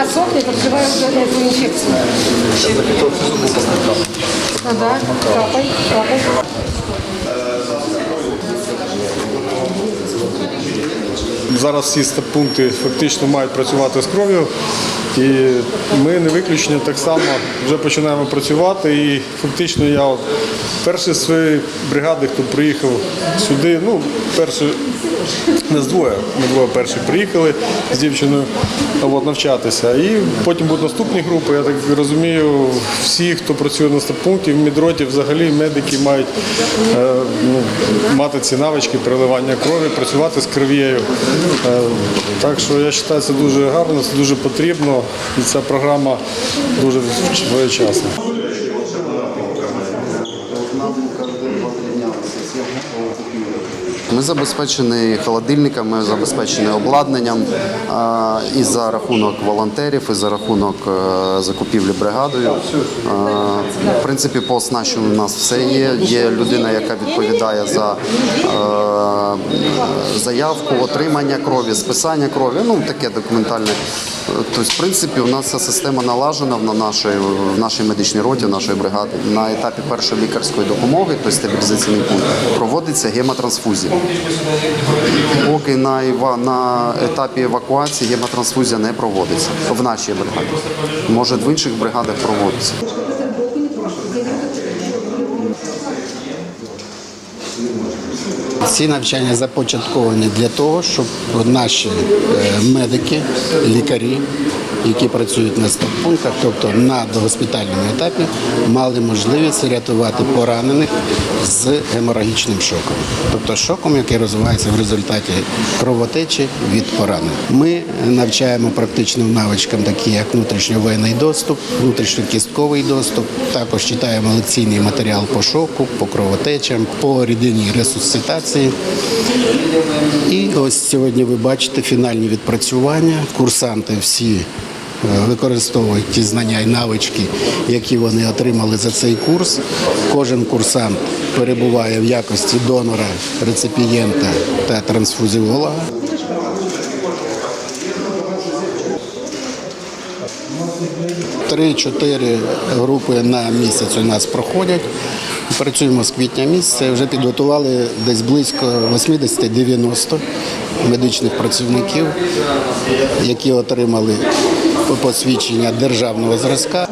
Пока сохнет, уже эту инфекцию. Ну да, капай, капай. Зараз всі стаб-пункти фактично мають працювати з кров'ю. І ми не виключення так само вже починаємо працювати. І фактично я от перший з своєї бригади, хто приїхав сюди, ну, перший не з двоє, ми двоє перші приїхали з дівчиною от, навчатися. І потім будуть наступні групи. Я так розумію, всі, хто працює на стаб-пункті, в мідроті взагалі медики мають е, ну, мати ці навички переливання крові, працювати з кров'єю. Е, так що я вважаю, це дуже гарно, це дуже потрібно. І ця програма дуже своєчасна. Ми забезпечені холодильниками, забезпечені обладнанням і за рахунок волонтерів, і за рахунок е, закупівлі бригадою. В принципі, по оснащенню у нас все є. Є людина, яка відповідає за е, заявку, отримання крові, списання крові. Ну таке документальне. Тобто, в принципі, у нас ця система налажена на нашій, в нашій медичній роті, нашої бригади. На етапі першої лікарської допомоги, тобто стабілізаційний пункт, проводиться гемотрансфузія. Поки на, на етапі евакуації гемотрансфузія не проводиться в нашій бригаді. Може, в інших бригадах проводиться. Ці навчання започатковані для того, щоб наші е, медики, лікарі, які працюють на стаб-пунктах, тобто на догоспітальному етапі, мали можливість рятувати поранених з геморагічним шоком, тобто шоком, який розвивається в результаті кровотечі від поранень. Ми навчаємо практичним навичкам, такі як внутрішньовенний доступ, внутрішньокістковий доступ. Також читаємо лекційний матеріал по шоку, по кровотечам, по рідинній ресусцитації. І ось сьогодні ви бачите фінальні відпрацювання. Курсанти всі е, використовують ті знання і навички, які вони отримали за цей курс. Кожен курсант перебуває в якості донора, реципієнта та трансфузіолога. Три-чотири групи на місяць у нас проходять. Працюємо з квітня місяця. Вже підготували десь близько 80-90 медичних працівників, які отримали посвідчення державного зразка.